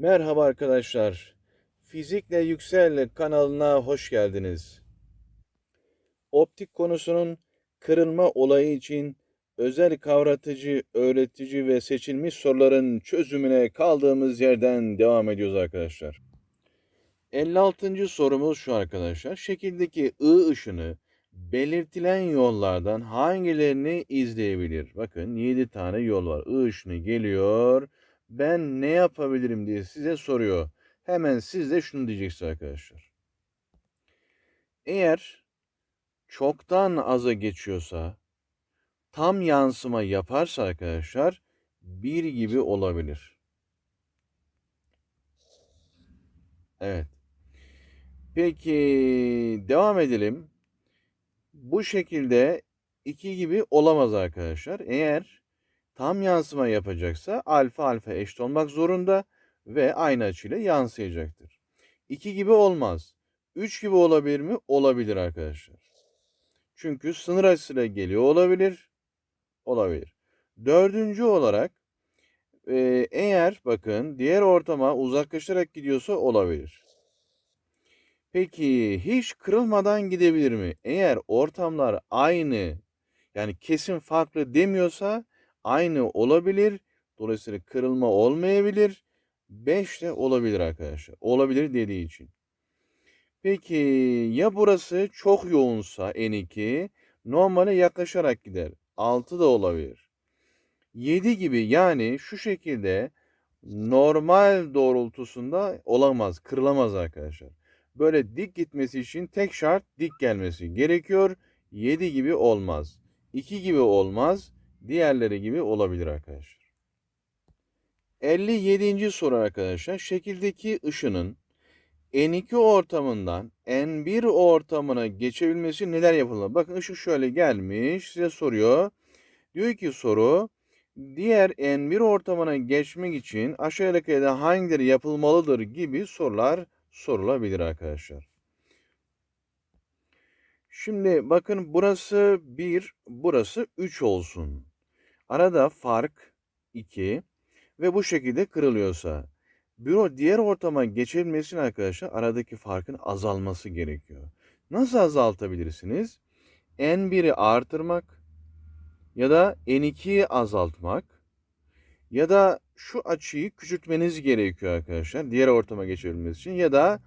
Merhaba arkadaşlar. Fizikle Yüksel kanalına hoş geldiniz. Optik konusunun kırılma olayı için özel kavratıcı, öğretici ve seçilmiş soruların çözümüne kaldığımız yerden devam ediyoruz arkadaşlar. 56. sorumuz şu arkadaşlar. Şekildeki I ışını belirtilen yollardan hangilerini izleyebilir? Bakın 7 tane yol var. I ışını geliyor ben ne yapabilirim diye size soruyor. Hemen siz de şunu diyeceksiniz arkadaşlar. Eğer çoktan aza geçiyorsa tam yansıma yaparsa arkadaşlar bir gibi olabilir. Evet. Peki devam edelim. Bu şekilde iki gibi olamaz arkadaşlar. Eğer tam yansıma yapacaksa alfa alfa eşit olmak zorunda ve aynı açıyla yansıyacaktır. 2 gibi olmaz. 3 gibi olabilir mi? Olabilir arkadaşlar. Çünkü sınır açısıyla geliyor olabilir. Olabilir. Dördüncü olarak e, eğer bakın diğer ortama uzaklaşarak gidiyorsa olabilir. Peki hiç kırılmadan gidebilir mi? Eğer ortamlar aynı yani kesin farklı demiyorsa aynı olabilir. Dolayısıyla kırılma olmayabilir. 5 de olabilir arkadaşlar. Olabilir dediği için. Peki ya burası çok yoğunsa N2 normale yaklaşarak gider. 6 da olabilir. 7 gibi yani şu şekilde normal doğrultusunda olamaz, kırılamaz arkadaşlar. Böyle dik gitmesi için tek şart dik gelmesi gerekiyor. 7 gibi olmaz. 2 gibi olmaz diğerleri gibi olabilir arkadaşlar. 57. soru arkadaşlar. Şekildeki ışının N2 ortamından N1 ortamına geçebilmesi neler yapılır? Bakın ışık şöyle gelmiş size soruyor. Diyor ki soru diğer N1 ortamına geçmek için aşağıdaki hangileri yapılmalıdır gibi sorular sorulabilir arkadaşlar. Şimdi bakın burası 1, burası 3 olsun. Arada fark 2 ve bu şekilde kırılıyorsa büro diğer ortama geçebilmesi arkadaşlar aradaki farkın azalması gerekiyor. Nasıl azaltabilirsiniz? N1'i artırmak ya da N2'yi azaltmak ya da şu açıyı küçültmeniz gerekiyor arkadaşlar diğer ortama geçebilmesi için ya da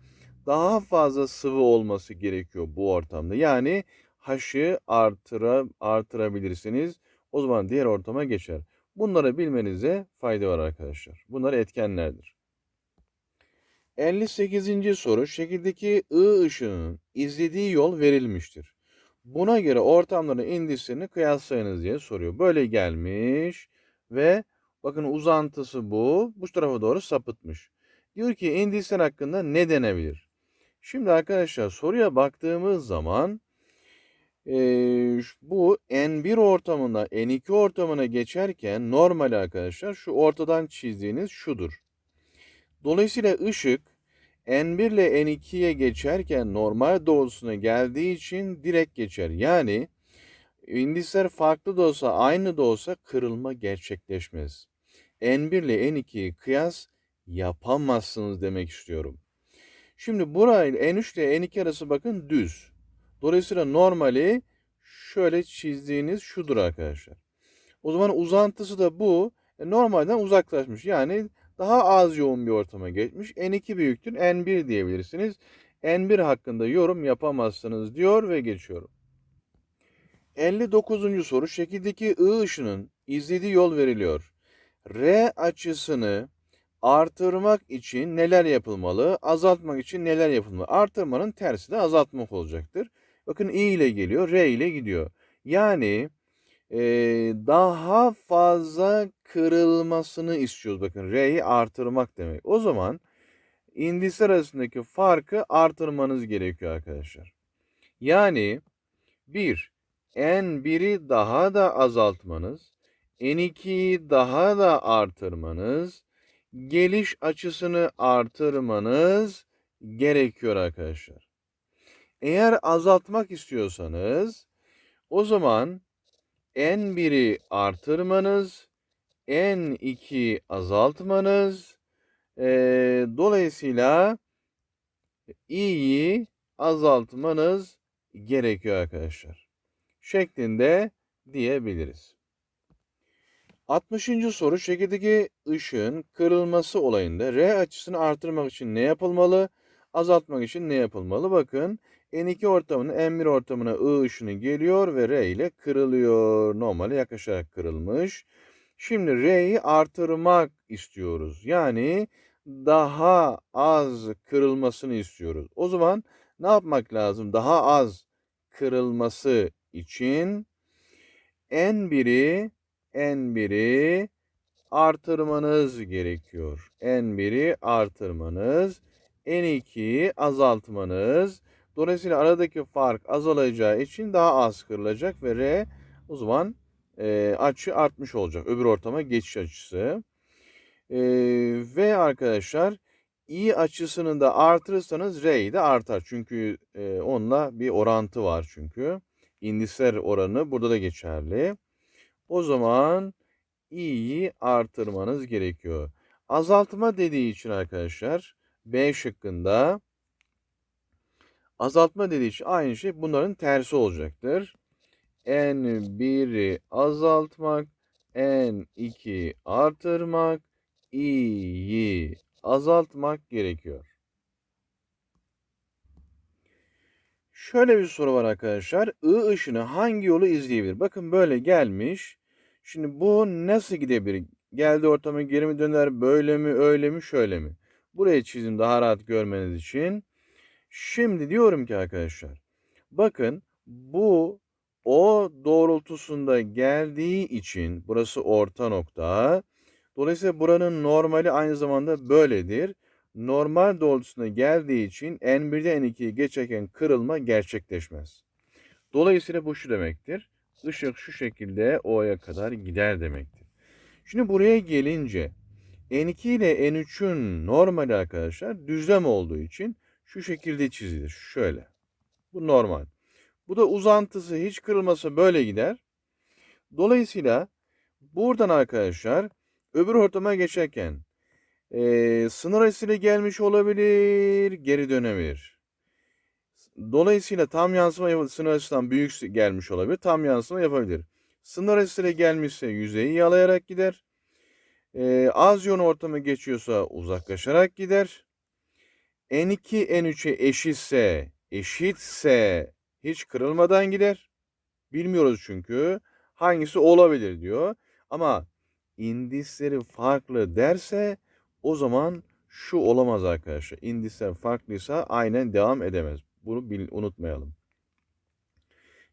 daha fazla sıvı olması gerekiyor bu ortamda. Yani H'ı artıra, artırabilirsiniz. O zaman diğer ortama geçer. Bunları bilmenize fayda var arkadaşlar. Bunlar etkenlerdir. 58. soru şekildeki I ışığının izlediği yol verilmiştir. Buna göre ortamların indislerini kıyaslayınız diye soruyor. Böyle gelmiş ve bakın uzantısı bu. Bu tarafa doğru sapıtmış. Diyor ki indisler hakkında ne denebilir? Şimdi arkadaşlar soruya baktığımız zaman e, bu N1 ortamında N2 ortamına geçerken normal arkadaşlar şu ortadan çizdiğiniz şudur. Dolayısıyla ışık N1 ile N2'ye geçerken normal doğrusuna geldiği için direkt geçer. Yani indisler farklı da olsa aynı da olsa kırılma gerçekleşmez. N1 ile N2'yi kıyas yapamazsınız demek istiyorum. Şimdi burayla N3 ile N2 arası bakın düz. Dolayısıyla normali şöyle çizdiğiniz şudur arkadaşlar. O zaman uzantısı da bu. E, normalden uzaklaşmış. Yani daha az yoğun bir ortama geçmiş. N2 büyüktür. N1 diyebilirsiniz. N1 hakkında yorum yapamazsınız diyor ve geçiyorum. 59. soru şekildeki I ışının izlediği yol veriliyor. R açısını artırmak için neler yapılmalı? Azaltmak için neler yapılmalı? Artırmanın tersi de azaltmak olacaktır. Bakın i ile geliyor, r ile gidiyor. Yani e, daha fazla kırılmasını istiyoruz. Bakın r'yi artırmak demek. O zaman indisler arasındaki farkı artırmanız gerekiyor arkadaşlar. Yani 1. N1'i daha da azaltmanız, N2'yi daha da artırmanız, geliş açısını artırmanız gerekiyor arkadaşlar. Eğer azaltmak istiyorsanız o zaman N1'i artırmanız, N2 azaltmanız, E, dolayısıyla i'yi azaltmanız gerekiyor arkadaşlar. Şeklinde diyebiliriz. 60. soru şekildeki ışığın kırılması olayında R açısını artırmak için ne yapılmalı? Azaltmak için ne yapılmalı? Bakın N2 ortamına N1 ortamına I ışını geliyor ve R ile kırılıyor. Normale yaklaşarak kırılmış. Şimdi R'yi artırmak istiyoruz. Yani daha az kırılmasını istiyoruz. O zaman ne yapmak lazım? Daha az kırılması için N1'i N1'i artırmanız gerekiyor. N1'i artırmanız, N2'yi azaltmanız. Dolayısıyla aradaki fark azalacağı için daha az kırılacak ve R o zaman e, açı artmış olacak. Öbür ortama geçiş açısı. E, ve arkadaşlar i açısını da artırırsanız R'yi de artar. Çünkü e, onunla bir orantı var çünkü. İndisler oranı burada da geçerli. O zaman i'yi artırmanız gerekiyor. Azaltma dediği için arkadaşlar B şıkkında azaltma dediği için aynı şey bunların tersi olacaktır. N1'i azaltmak, N2 artırmak, i'yi azaltmak gerekiyor. Şöyle bir soru var arkadaşlar. I ışını hangi yolu izleyebilir? Bakın böyle gelmiş. Şimdi bu nasıl gidebilir? Geldi ortama geri mi döner? Böyle mi? Öyle mi? Şöyle mi? Buraya çizim daha rahat görmeniz için. Şimdi diyorum ki arkadaşlar. Bakın bu o doğrultusunda geldiği için burası orta nokta. Dolayısıyla buranın normali aynı zamanda böyledir. Normal doğrultusuna geldiği için N1'de N2'yi geçerken kırılma gerçekleşmez. Dolayısıyla bu şu demektir. Işık şu şekilde O'ya kadar gider demektir. Şimdi buraya gelince N2 ile N3'ün normali arkadaşlar düzlem olduğu için şu şekilde çizilir. Şöyle. Bu normal. Bu da uzantısı hiç kırılmasa böyle gider. Dolayısıyla buradan arkadaşlar öbür ortama geçerken e, sınır açısıyla gelmiş olabilir, geri dönebilir. Dolayısıyla tam yansıma sınır açısından büyük gelmiş olabilir, tam yansıma yapabilir. Sınır açısıyla gelmişse yüzeyi yalayarak gider. E, az yoğun ortama geçiyorsa uzaklaşarak gider. N2 N3'e eşitse, eşitse hiç kırılmadan gider. Bilmiyoruz çünkü hangisi olabilir diyor. Ama indisleri farklı derse o zaman şu olamaz arkadaşlar. İndisler farklıysa aynen devam edemez. Bunu bil, unutmayalım.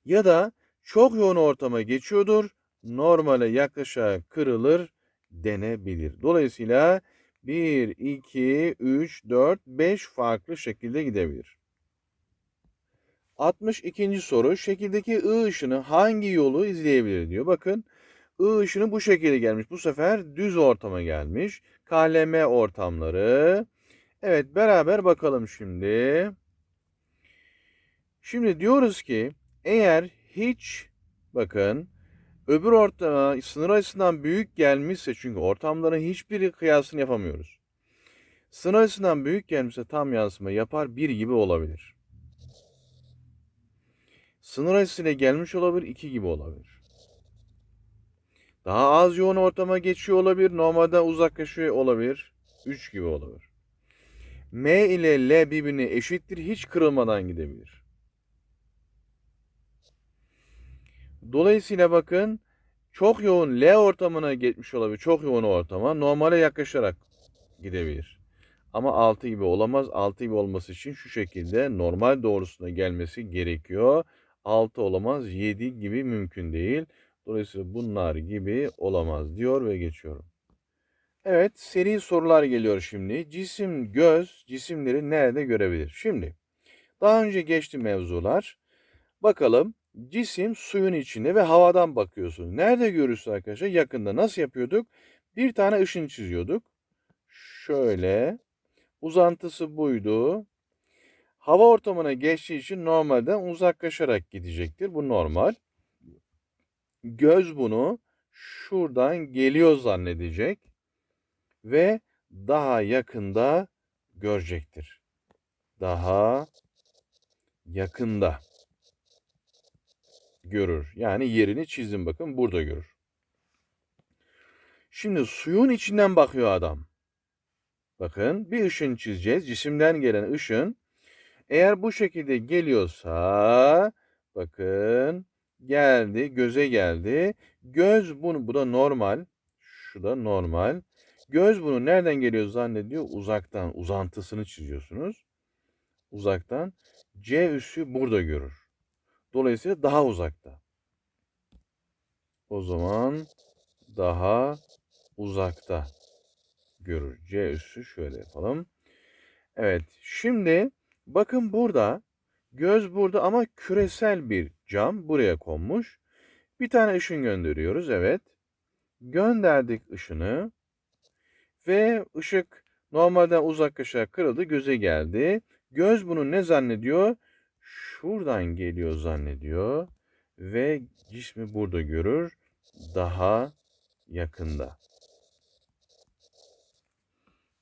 Ya da çok yoğun ortama geçiyordur. Normale yaklaşarak kırılır denebilir. Dolayısıyla 1, 2, 3, 4, 5 farklı şekilde gidebilir. 62. soru şekildeki I ışını hangi yolu izleyebilir diyor. Bakın I ışını bu şekilde gelmiş. Bu sefer düz ortama gelmiş. KLM ortamları. Evet beraber bakalım şimdi. Şimdi diyoruz ki eğer hiç bakın öbür ortama sınır açısından büyük gelmişse çünkü ortamların hiçbiri kıyasını yapamıyoruz. Sınır açısından büyük gelmişse tam yansıma yapar bir gibi olabilir. Sınır açısıyla gelmiş olabilir iki gibi olabilir. Daha az yoğun ortama geçiyor olabilir. Normalden uzaklaşıyor olabilir. 3 gibi olabilir. M ile L birbirine eşittir. Hiç kırılmadan gidebilir. Dolayısıyla bakın çok yoğun L ortamına geçmiş olabilir. Çok yoğun ortama normale yaklaşarak gidebilir. Ama 6 gibi olamaz. 6 gibi olması için şu şekilde normal doğrusuna gelmesi gerekiyor. 6 olamaz. 7 gibi mümkün değil. Dolayısıyla bunlar gibi olamaz diyor ve geçiyorum. Evet seri sorular geliyor şimdi. Cisim göz cisimleri nerede görebilir? Şimdi daha önce geçti mevzular. Bakalım cisim suyun içinde ve havadan bakıyorsun. Nerede görürsün arkadaşlar? Yakında nasıl yapıyorduk? Bir tane ışın çiziyorduk. Şöyle uzantısı buydu. Hava ortamına geçtiği için normalden uzaklaşarak gidecektir. Bu normal göz bunu şuradan geliyor zannedecek ve daha yakında görecektir. Daha yakında görür. Yani yerini çizdim bakın burada görür. Şimdi suyun içinden bakıyor adam. Bakın bir ışın çizeceğiz. Cisimden gelen ışın eğer bu şekilde geliyorsa bakın geldi göze geldi. Göz bunu bu da normal. Şu da normal. Göz bunu nereden geliyor zannediyor? Uzaktan uzantısını çiziyorsunuz. Uzaktan C üssü burada görür. Dolayısıyla daha uzakta. O zaman daha uzakta görür. C üssü şöyle yapalım. Evet. Şimdi bakın burada göz burada ama küresel bir cam buraya konmuş. Bir tane ışın gönderiyoruz. Evet. Gönderdik ışını ve ışık normalden uzaklaşarak kırıldı. Göze geldi. Göz bunu ne zannediyor? Şuradan geliyor zannediyor ve cismi burada görür. Daha yakında.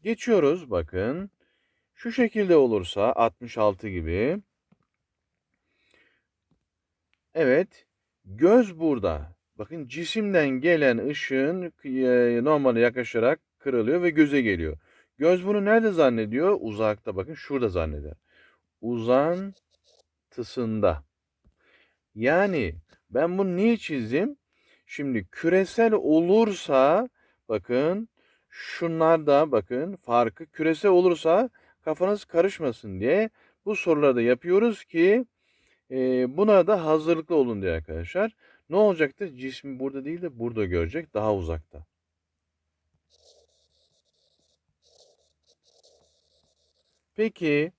Geçiyoruz bakın. Şu şekilde olursa 66 gibi. Evet. Göz burada. Bakın cisimden gelen ışığın e, normale yaklaşarak kırılıyor ve göze geliyor. Göz bunu nerede zannediyor? Uzakta bakın şurada zanneder. Uzantısında. Yani ben bunu niye çizdim? Şimdi küresel olursa bakın şunlar da bakın farkı küresel olursa kafanız karışmasın diye bu soruları da yapıyoruz ki e, buna da hazırlıklı olun diye arkadaşlar. Ne olacaktır? Cismi burada değil de burada görecek daha uzakta. Peki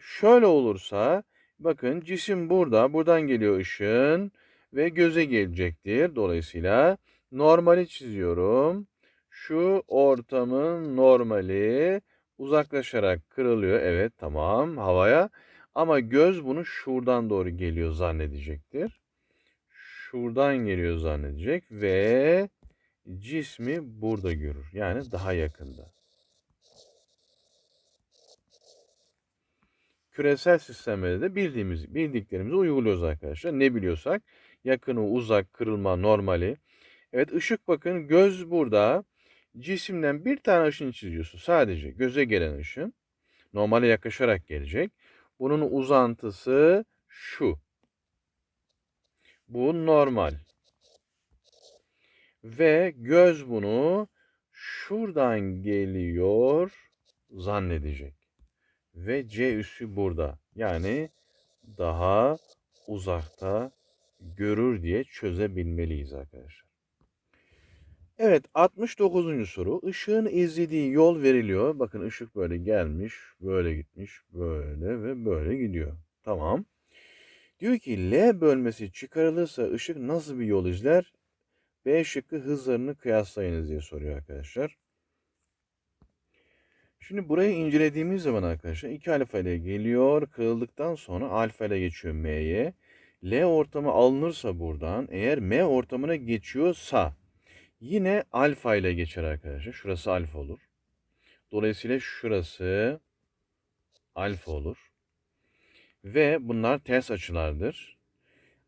şöyle olursa bakın cisim burada buradan geliyor ışın ve göze gelecektir. Dolayısıyla normali çiziyorum. Şu ortamın normali uzaklaşarak kırılıyor. Evet tamam havaya. Ama göz bunu şuradan doğru geliyor zannedecektir. Şuradan geliyor zannedecek ve cismi burada görür. Yani daha yakında. Küresel sistemlerde de bildiğimiz, bildiklerimizi uyguluyoruz arkadaşlar. Ne biliyorsak yakını, uzak, kırılma, normali. Evet ışık bakın göz burada. Cisimden bir tane ışın çiziyorsun. Sadece göze gelen ışın. Normale yaklaşarak gelecek. Bunun uzantısı şu. Bu normal. Ve göz bunu şuradan geliyor zannedecek. Ve C üssü burada. Yani daha uzakta görür diye çözebilmeliyiz arkadaşlar. Evet 69. soru. Işığın izlediği yol veriliyor. Bakın ışık böyle gelmiş, böyle gitmiş, böyle ve böyle gidiyor. Tamam. Diyor ki L bölmesi çıkarılırsa ışık nasıl bir yol izler? B şıkkı hızlarını kıyaslayınız diye soruyor arkadaşlar. Şimdi burayı incelediğimiz zaman arkadaşlar 2 alfa ile geliyor. Kırıldıktan sonra alfa ile geçiyor M'ye. L ortamı alınırsa buradan eğer M ortamına geçiyorsa yine alfa ile geçer arkadaşlar. Şurası alfa olur. Dolayısıyla şurası alfa olur. Ve bunlar ters açılardır.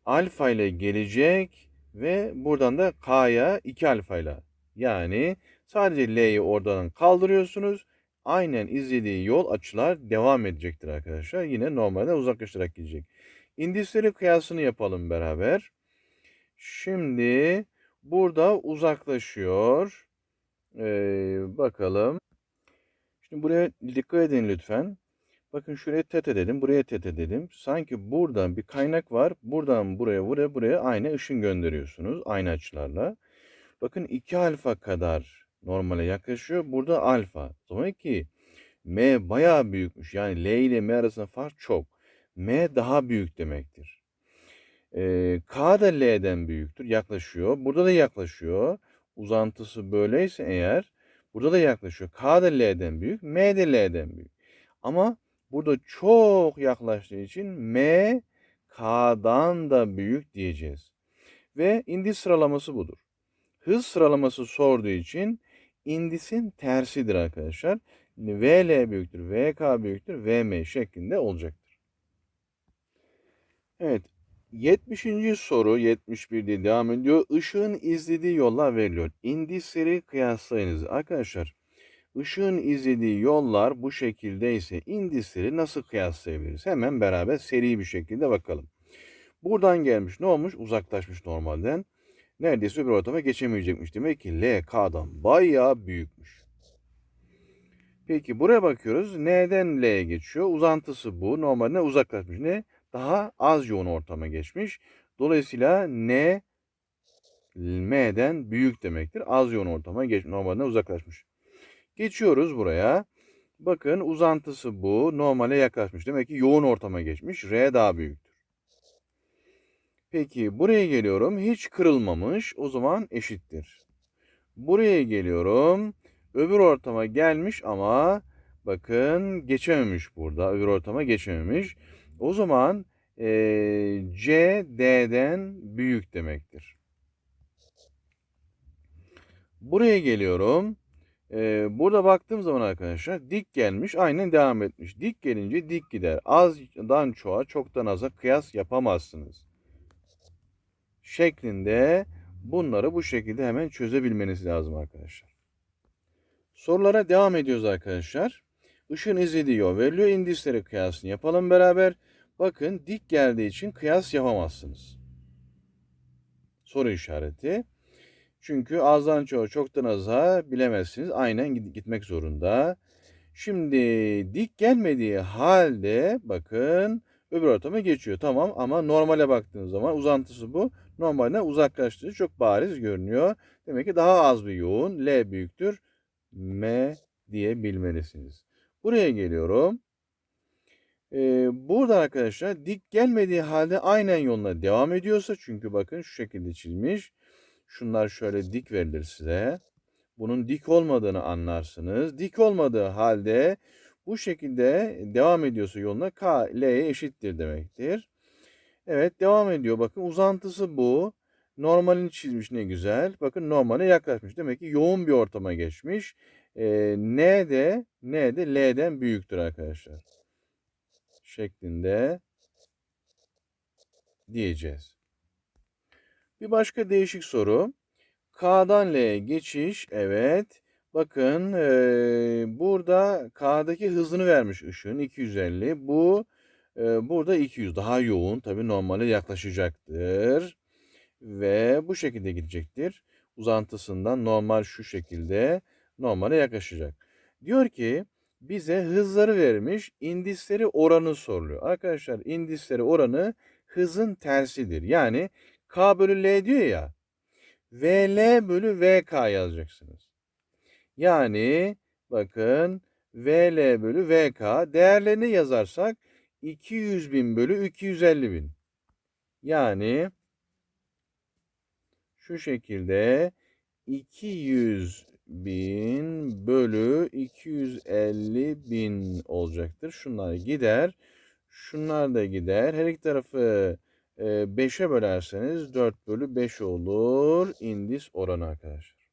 Alfa ile gelecek ve buradan da K'ya 2 alfa ile. Yani sadece L'yi oradan kaldırıyorsunuz. Aynen izlediği yol açılar devam edecektir arkadaşlar. Yine normalde uzaklaşarak gidecek. İndisleri kıyasını yapalım beraber. Şimdi burada uzaklaşıyor. Ee, bakalım. Şimdi buraya dikkat edin lütfen. Bakın şuraya tete dedim, buraya tete dedim. Sanki buradan bir kaynak var. Buradan buraya, buraya, buraya aynı ışın gönderiyorsunuz. Aynı açılarla. Bakın 2 alfa kadar normale yaklaşıyor. Burada alfa. Demek ki M bayağı büyükmüş. Yani L ile M arasında fark çok. M daha büyük demektir. Ee, K da L'den büyüktür. Yaklaşıyor. Burada da yaklaşıyor. Uzantısı böyleyse eğer burada da yaklaşıyor. K da L'den büyük. M de L'den büyük. Ama burada çok yaklaştığı için M K'dan da büyük diyeceğiz. Ve indiz sıralaması budur. Hız sıralaması sorduğu için indisin tersidir arkadaşlar. VL büyüktür, VK büyüktür, VM şeklinde olacaktır. Evet. 70. soru 71 diye devam ediyor. Işığın izlediği yollar veriliyor. İndisleri kıyaslayınız. Arkadaşlar ışığın izlediği yollar bu şekilde ise indisleri nasıl kıyaslayabiliriz? Hemen beraber seri bir şekilde bakalım. Buradan gelmiş ne olmuş? Uzaklaşmış normalden. Neredeyse öbür ortama geçemeyecekmiş. Demek ki L K'dan bayağı büyükmüş. Peki buraya bakıyoruz. N'den L'ye geçiyor. Uzantısı bu. Normalde uzaklaşmış. Ne? Daha az yoğun ortama geçmiş. Dolayısıyla N M'den büyük demektir. Az yoğun ortama geç, normalde uzaklaşmış. Geçiyoruz buraya. Bakın uzantısı bu. Normale yaklaşmış. Demek ki yoğun ortama geçmiş. R daha büyüktür. Peki buraya geliyorum. Hiç kırılmamış. O zaman eşittir. Buraya geliyorum. Öbür ortama gelmiş ama bakın geçememiş burada. Öbür ortama geçememiş. O zaman e, C D'den büyük demektir. Buraya geliyorum. E, burada baktığım zaman arkadaşlar dik gelmiş aynen devam etmiş. Dik gelince dik gider. Azdan çoğa çoktan aza kıyas yapamazsınız. Şeklinde bunları bu şekilde hemen çözebilmeniz lazım arkadaşlar. Sorulara devam ediyoruz arkadaşlar. Işığın izlediği yol veriliyor. İndisleri kıyasını yapalım beraber. Bakın dik geldiği için kıyas yapamazsınız. Soru işareti. Çünkü azdan çoğa çoktan aza bilemezsiniz. Aynen gitmek zorunda. Şimdi dik gelmediği halde bakın öbür ortama geçiyor. Tamam ama normale baktığınız zaman uzantısı bu. Normalden uzaklaştığı çok bariz görünüyor. Demek ki daha az bir yoğun. L büyüktür. M diye bilmelisiniz. Buraya geliyorum. Ee, burada arkadaşlar dik gelmediği halde aynen yoluna devam ediyorsa çünkü bakın şu şekilde çizmiş. Şunlar şöyle dik verilir size. Bunun dik olmadığını anlarsınız. Dik olmadığı halde bu şekilde devam ediyorsa yoluna K L'ye eşittir demektir. Evet devam ediyor. Bakın uzantısı bu. Normalini çizmiş ne güzel. Bakın normale yaklaşmış. Demek ki yoğun bir ortama geçmiş. Ee, N de N de L'den büyüktür arkadaşlar. Şeklinde diyeceğiz. Bir başka değişik soru. K'dan L'ye geçiş. Evet. Bakın e, burada K'daki hızını vermiş ışığın 250. Bu e, burada 200 daha yoğun. Tabi normale yaklaşacaktır. Ve bu şekilde gidecektir. Uzantısından normal şu şekilde normale yaklaşacak. Diyor ki bize hızları vermiş indisleri oranı soruluyor. Arkadaşlar indisleri oranı hızın tersidir. Yani K bölü L diyor ya. VL bölü VK yazacaksınız. Yani bakın VL bölü VK değerlerini yazarsak 200 bin bölü 250 bin. Yani şu şekilde 200 bin bölü 250 bin olacaktır. Şunlar gider. Şunlar da gider. Her iki tarafı 5'e bölerseniz 4 bölü 5 olur. indis oranı arkadaşlar.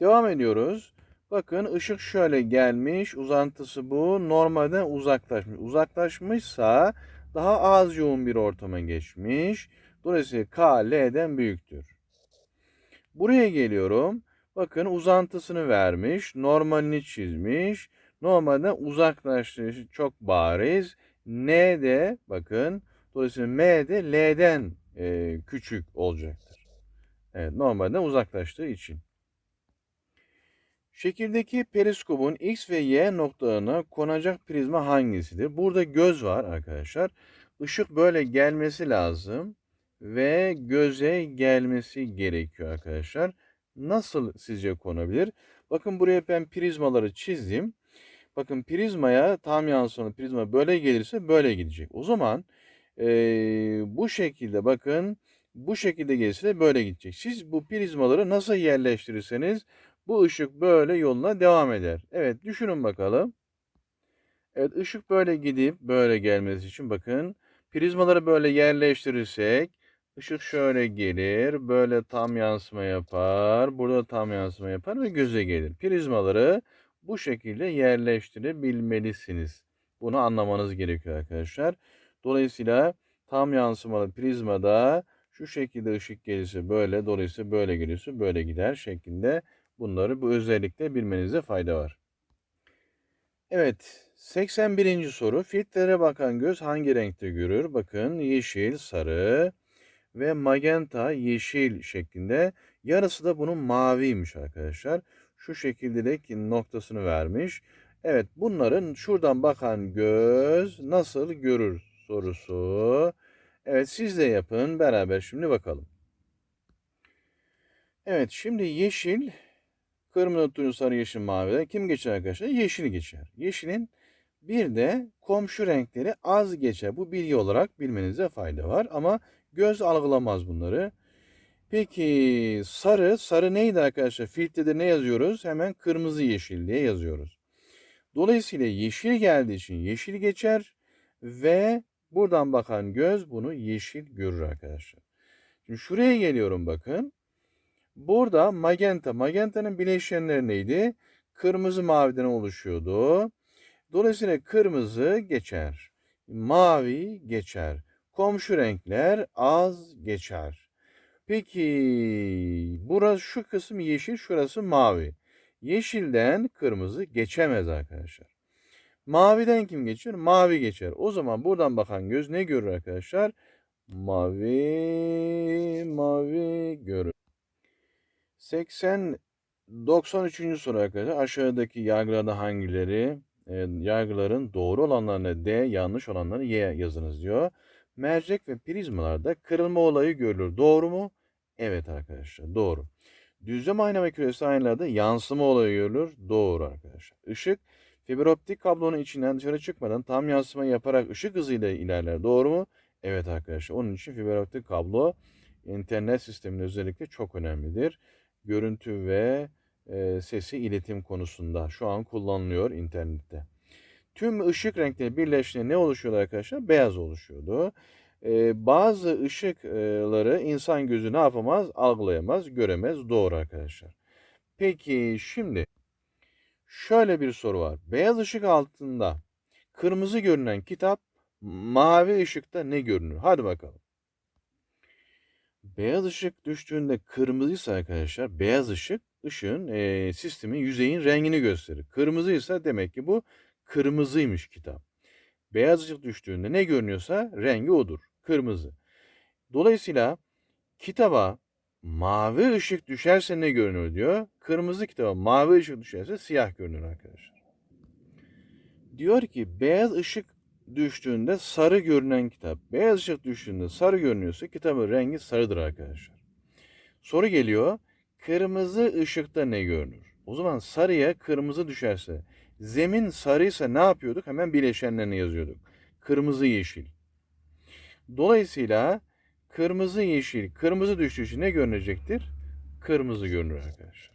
Devam ediyoruz. Bakın ışık şöyle gelmiş. Uzantısı bu. Normalden uzaklaşmış. Uzaklaşmışsa daha az yoğun bir ortama geçmiş. Dolayısıyla K L'den büyüktür. Buraya geliyorum. Bakın uzantısını vermiş. Normalini çizmiş. Normalden uzaklaştığı çok bariz. N de bakın dolayısıyla M de L'den e, küçük olacaktır. Evet, normalden uzaklaştığı için. Şekildeki periskopun X ve Y noktalarına konacak prizma hangisidir? Burada göz var arkadaşlar. Işık böyle gelmesi lazım ve göze gelmesi gerekiyor arkadaşlar. Nasıl sizce konabilir? Bakın buraya ben prizmaları çizdim. Bakın prizmaya tam yansımalı prizma böyle gelirse böyle gidecek. O zaman e, bu şekilde bakın bu şekilde gelirse böyle gidecek. Siz bu prizmaları nasıl yerleştirirseniz bu ışık böyle yoluna devam eder. Evet düşünün bakalım. Evet ışık böyle gidip böyle gelmesi için bakın prizmaları böyle yerleştirirsek Işık şöyle gelir, böyle tam yansıma yapar, burada tam yansıma yapar ve göze gelir. Prizmaları bu şekilde yerleştirebilmelisiniz. Bunu anlamanız gerekiyor arkadaşlar. Dolayısıyla tam yansımalı prizmada şu şekilde ışık gelirse böyle, dolayısıyla böyle gelirse böyle gider şeklinde bunları bu özellikle bilmenize fayda var. Evet, 81. soru. Filtrelere bakan göz hangi renkte görür? Bakın yeşil, sarı ve magenta yeşil şeklinde. Yarısı da bunun maviymiş arkadaşlar. Şu şekilde de noktasını vermiş. Evet, bunların şuradan bakan göz nasıl görür sorusu. Evet, siz de yapın. Beraber şimdi bakalım. Evet, şimdi yeşil Kırmızı, turuncu, sarı, yeşil, mavide kim geçer arkadaşlar? Yeşil geçer. Yeşilin bir de komşu renkleri az geçer. Bu bilgi olarak bilmenize fayda var ama göz algılamaz bunları. Peki sarı, sarı neydi arkadaşlar? Filtrede ne yazıyoruz? Hemen kırmızı yeşil diye yazıyoruz. Dolayısıyla yeşil geldiği için yeşil geçer ve buradan bakan göz bunu yeşil görür arkadaşlar. Şimdi şuraya geliyorum bakın. Burada magenta, magenta'nın bileşenleri neydi? Kırmızı maviden oluşuyordu. Dolayısıyla kırmızı geçer. Mavi geçer. Komşu renkler az geçer. Peki burası şu kısım yeşil, şurası mavi. Yeşilden kırmızı geçemez arkadaşlar. Maviden kim geçer? Mavi geçer. O zaman buradan bakan göz ne görür arkadaşlar? Mavi, mavi görür. 80 93. soru arkadaşlar. Aşağıdaki yargılarda hangileri e, yargıların doğru olanlarına D, yanlış olanlarına Y yazınız diyor. Mercek ve prizmalarda kırılma olayı görülür. Doğru mu? Evet arkadaşlar doğru. Düzlem ayna ve küresel aynalarda yansıma olayı görülür. Doğru arkadaşlar. Işık fiberoptik kablonun içinden dışarı çıkmadan tam yansıma yaparak ışık hızıyla ilerler. Doğru mu? Evet arkadaşlar. Onun için fiberoptik kablo internet sisteminde özellikle çok önemlidir görüntü ve e, sesi iletim konusunda şu an kullanılıyor internette. Tüm ışık renkleri birleştiğinde ne oluşuyordu arkadaşlar? Beyaz oluşuyordu. E, bazı ışıkları insan gözü ne yapamaz? Algılayamaz, göremez. Doğru arkadaşlar. Peki şimdi şöyle bir soru var. Beyaz ışık altında kırmızı görünen kitap mavi ışıkta ne görünür? Hadi bakalım. Beyaz ışık düştüğünde kırmızıysa arkadaşlar beyaz ışık ışığın e, sistemin yüzeyin rengini gösterir. Kırmızıysa demek ki bu kırmızıymış kitap. Beyaz ışık düştüğünde ne görünüyorsa rengi odur. Kırmızı. Dolayısıyla kitaba mavi ışık düşerse ne görünür diyor. Kırmızı kitaba mavi ışık düşerse siyah görünür arkadaşlar. Diyor ki beyaz ışık düştüğünde sarı görünen kitap, beyaz ışık düştüğünde sarı görünüyorsa kitabın rengi sarıdır arkadaşlar. Soru geliyor. Kırmızı ışıkta ne görünür? O zaman sarıya kırmızı düşerse, zemin sarıysa ne yapıyorduk? Hemen bileşenlerini yazıyorduk. Kırmızı yeşil. Dolayısıyla kırmızı yeşil, kırmızı düştüğü için ne görünecektir? Kırmızı görünür arkadaşlar.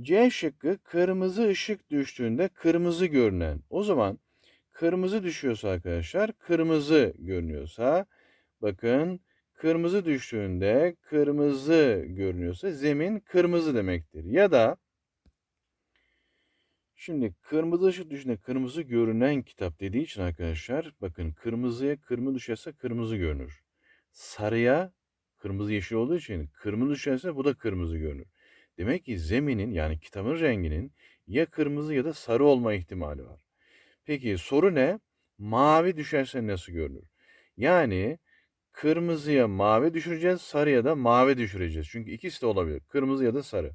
C şıkkı kırmızı ışık düştüğünde kırmızı görünen. O zaman kırmızı düşüyorsa arkadaşlar kırmızı görünüyorsa bakın kırmızı düştüğünde kırmızı görünüyorsa zemin kırmızı demektir. Ya da şimdi kırmızı ışık düştüğünde kırmızı görünen kitap dediği için arkadaşlar bakın kırmızıya kırmızı düşerse kırmızı görünür. Sarıya kırmızı yeşil olduğu için kırmızı düşerse bu da kırmızı görünür. Demek ki zeminin yani kitabın renginin ya kırmızı ya da sarı olma ihtimali var. Peki soru ne? Mavi düşerse nasıl görünür? Yani kırmızıya mavi düşüreceğiz, sarıya da mavi düşüreceğiz. Çünkü ikisi de olabilir. Kırmızı ya da sarı.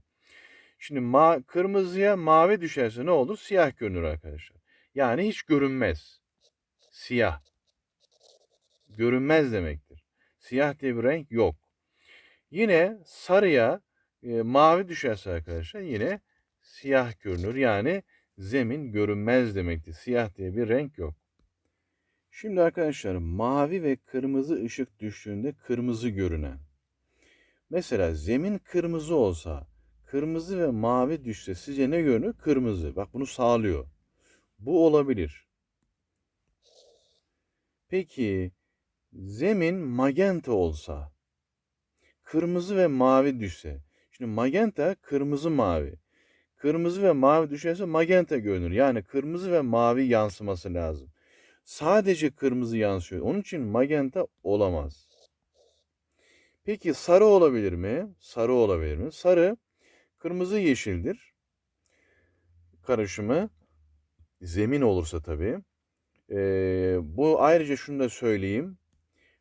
Şimdi ma kırmızıya mavi düşerse ne olur? Siyah görünür arkadaşlar. Yani hiç görünmez. Siyah. Görünmez demektir. Siyah diye bir renk yok. Yine sarıya e, mavi düşerse arkadaşlar yine siyah görünür. Yani zemin görünmez demektir. Siyah diye bir renk yok. Şimdi arkadaşlar mavi ve kırmızı ışık düştüğünde kırmızı görünen. Mesela zemin kırmızı olsa kırmızı ve mavi düşse sizce ne görünür? Kırmızı. Bak bunu sağlıyor. Bu olabilir. Peki zemin magenta olsa, kırmızı ve mavi düşse. Şimdi magenta kırmızı mavi. Kırmızı ve mavi düşerse magenta görünür. Yani kırmızı ve mavi yansıması lazım. Sadece kırmızı yansıyor. Onun için magenta olamaz. Peki sarı olabilir mi? Sarı olabilir mi? Sarı kırmızı yeşildir. Karışımı zemin olursa tabii. Ee, bu ayrıca şunu da söyleyeyim.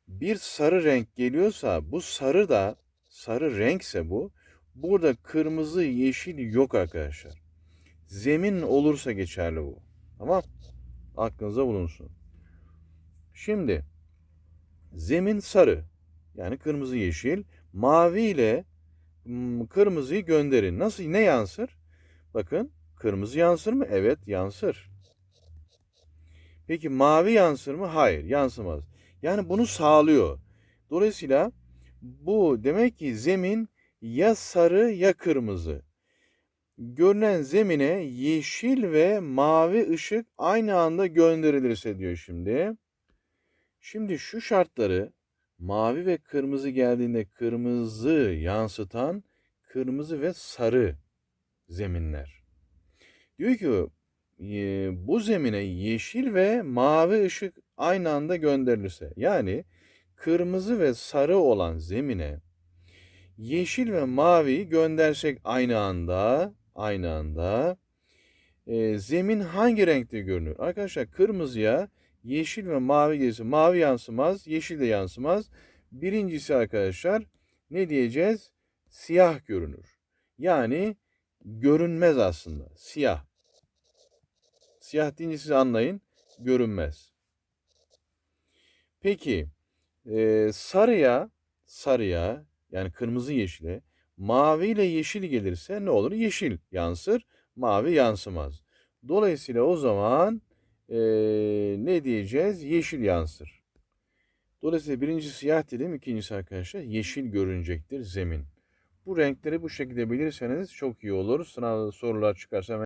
Bir sarı renk geliyorsa bu sarı da sarı renkse bu burada kırmızı yeşil yok arkadaşlar. Zemin olursa geçerli bu. Tamam? Aklınıza bulunsun. Şimdi zemin sarı yani kırmızı yeşil mavi ile mm, kırmızıyı gönderin. Nasıl ne yansır? Bakın kırmızı yansır mı? Evet yansır. Peki mavi yansır mı? Hayır yansımaz. Yani bunu sağlıyor. Dolayısıyla bu demek ki zemin ya sarı ya kırmızı. Görünen zemine yeşil ve mavi ışık aynı anda gönderilirse diyor şimdi. Şimdi şu şartları mavi ve kırmızı geldiğinde kırmızı yansıtan kırmızı ve sarı zeminler. Diyor ki e, bu zemine yeşil ve mavi ışık aynı anda gönderilirse yani kırmızı ve sarı olan zemine yeşil ve maviyi göndersek aynı anda aynı anda e, zemin hangi renkte görünür? Arkadaşlar kırmızıya yeşil ve mavi gelirse mavi yansımaz, yeşil de yansımaz. Birincisi arkadaşlar ne diyeceğiz? Siyah görünür. Yani görünmez aslında. Siyah. Siyah deyince siz anlayın. Görünmez. Peki e, sarıya sarıya yani kırmızı yeşile mavi ile yeşil gelirse ne olur? Yeşil yansır, mavi yansımaz. Dolayısıyla o zaman e, ne diyeceğiz? Yeşil yansır. Dolayısıyla birinci siyah dedim, ikincisi arkadaşlar yeşil görünecektir zemin. Bu renkleri bu şekilde bilirseniz çok iyi olur. Sınav sorular çıkarsa